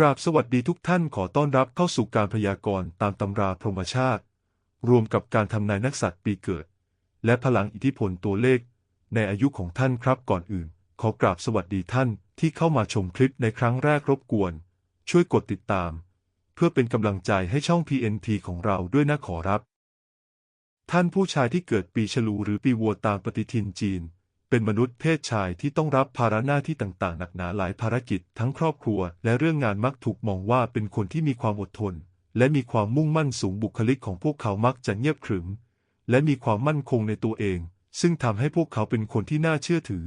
กราบสวัสดีทุกท่านขอต้อนรับเข้าสู่การพยากรณ์ตามตำราพรหมชาติ รวมกับการทำนายนักสัตว์ปีเกิด และพลังอิทธิพลตัวเลข ในอายุของท่านครับก่อนอื่น ขอกราบสวัสดีท่านที่เข้ามาชมคลิปในครั้งแรกรบกวน ช่วยกดติดตาม เพื่อเป็นกำลังใจให้ช่อง PNT ของเราด้วยนะขอรับ ท่านผู้ชายที่เกิดปีฉลูหรือปีวัวตามปฏิทินจีน เป็นมนุษย์เพศชายที่ต้องรับภาระหน้าที่ต่างๆ หนักหนาหลายภารกิจทั้งครอบครัว และเรื่องงานมักถูกมองว่าเป็นคนที่มีความอดทน และมีความมุ่งมั่นสูงบุคลิกของพวกเขามักจะเงียบขรึม และมีความมั่นคงในตัวเอง ซึ่งทำให้พวกเขาเป็นคนที่น่าเชื่อถือ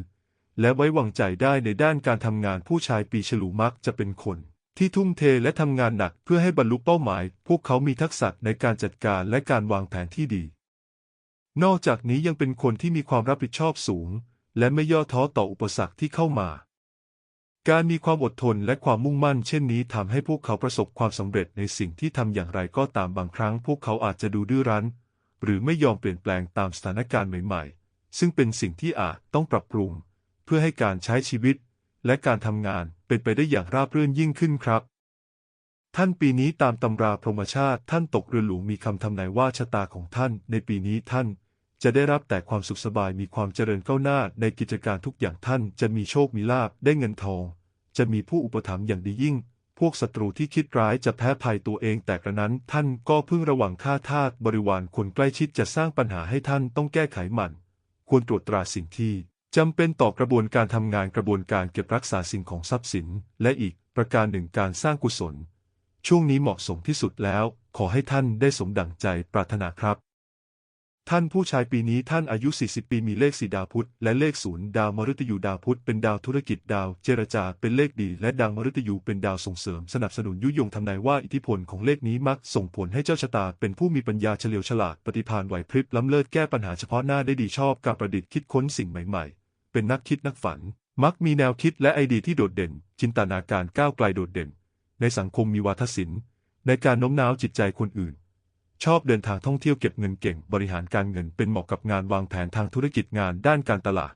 และไว้วางใจได้ในด้านการทำงานผู้ชายปีฉลูมักจะเป็นคนที่ทุ่มเทและทำงานหนักเพื่อให้บรรลุเป้าหมาย พวกเขามีทักษะในการจัดการและการวางแผนที่ดี นอกจากนี้ยังเป็นคนที่มีความรับผิดชอบสูง และไม่ย่อท้อต่ออุปสรรคที่เข้ามา การมีความอดทนและความมุ่งมั่นเช่นนี้ทำให้พวกเขาประสบความสำเร็จในสิ่งที่ทำอย่างไรก็ตามบางครั้ง พวกเขาอาจจะดูดื้อรั้น หรือไม่ยอมเปลี่ยนแปลงตามสถานการณ์ใหม่ๆ ซึ่งเป็นสิ่งที่อาจต้องปรับปรุง เพื่อให้การใช้ชีวิต และการทำงานเป็นไปได้อย่างราบรื่นยิ่งขึ้นครับท่านปีนี้ตามตำราพรหมชาติท่านตกเรือหลวงมีคำทำนายว่าชะตาของท่าน ในปีนี้ท่าน จะได้รับแต่ความสุขสบายมีความเจริญก้าวหน้าในกิจการทุกอย่างท่านจะมีโชคมีลาภได้เงินทอง จะมีผู้อุปถัมภ์อย่างดียิ่ง พวกศัตรูที่คิดร้ายจะแพ้ภัยตัวเองแต่กระนั้นท่านก็พิ่งระวังค่าทาสบริวารคนใกล้ชิดจะสร้างปัญหาให้ท่านต้องแก้ไขมัน ควรตรวจตราสิ่งที่จำเป็นต่อกระบวนการทำงานกระบวนการเก็บรักษาสิ่งของทรัพย์สิน และอีกประการหนึ่งการสร้างกุศล ช่วงนี้เหมาะสมที่สุดแล้ว ขอให้ท่านได้สมดั่งใจปรารถนาครับ ท่านผู้ชายปีนี้ท่านอายุ 40 ปีมีเลขสีดาวพุธและเลขศูนย์ดาวมฤตยูดาวพุธเป็นดาวธุรกิจดาวเจรจาเป็นเลขดี และดาวมฤตยูเป็นดาวส่งเสริมสนับสนุนยุยงทำนายว่าอิทธิพลของเลขนี้มักส่งผลให้เจ้าชะตาเป็นผู้มีปัญญาเฉลียวฉลาดปฏิภาณไหวพริบล้ำเลิศแก้ปัญหาเฉพาะหน้าได้ดีชอบการประดิษฐ์คิดค้นสิ่งใหม่ๆ เป็นนักคิดนักฝัน มักมีแนวคิดและไอเดียที่โดดเด่น จินตนาการก้าวไกลโดดเด่น ในสังคมมีวาทศิลป์ ในการโน้มน้าวจิตใจคนอื่น ชอบเดินทางท่องเที่ยวเก็บเงินเก่ง บริหารการเงินเป็นเหมาะกับงานวางแผนทางธุรกิจงานด้านการตลาด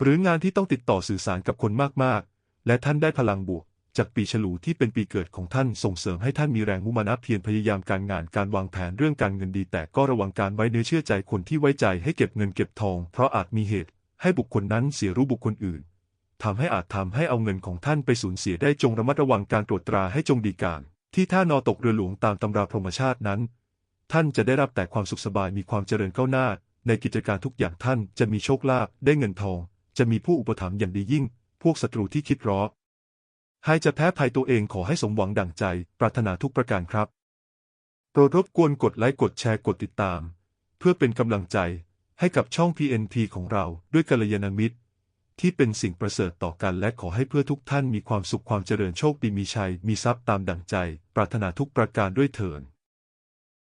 หรืองานที่ต้องติดต่อสื่อสารกับคนมากๆ และท่านได้พลังบวก จากปีฉลูที่เป็นปีเกิดของท่านส่งเสริมให้ท่านมีแรงมุมานะเพียรพยายามการงานการวางแผนเรื่องการเงินดี แต่ก็ระวังการไว้เนื้อเชื่อใจคนที่ไว้ใจให้เก็บเงินเก็บทอง เพราะอาจมีเหตุ ให้บุคคลนั้นเสียรู้บุคคลอื่นทำให้อาจทำให้เอาเงินของท่านไปสูญเสียได้จงระมัดระวังการตรวจตราให้จงดีการ ที่ท่านอตกเรือหลวงตามตำราพรหมชาตินั้น ท่านจะได้รับแต่ความสุขสบายมีความเจริญก้าวหน้า ในกิจการทุกอย่างท่านจะมีโชคลาภได้เงินทอง จะมีผู้อุปถัมภ์อย่างดียิ่ง พวกศัตรูที่คิดร้อให้จะแพ้ภัยตัวเองขอให้สมหวังดั่งใจ ปรารถนาทุกประการครับ โปรดรบกวนกดไลค์กดแชร์กดติดตาม เพื่อเป็นกำลังใจให้กับช่อง PNT ของเราด้วยกัลยาณมิตร ที่เป็นสิ่งประเสริฐต่อกันและขอให้เพื่อทุกท่านมีความสุขความเจริญโชคดีมีชัย มีทรัพย์ตามดั่งใจ ปรารถนาทุกประการด้วยเถิด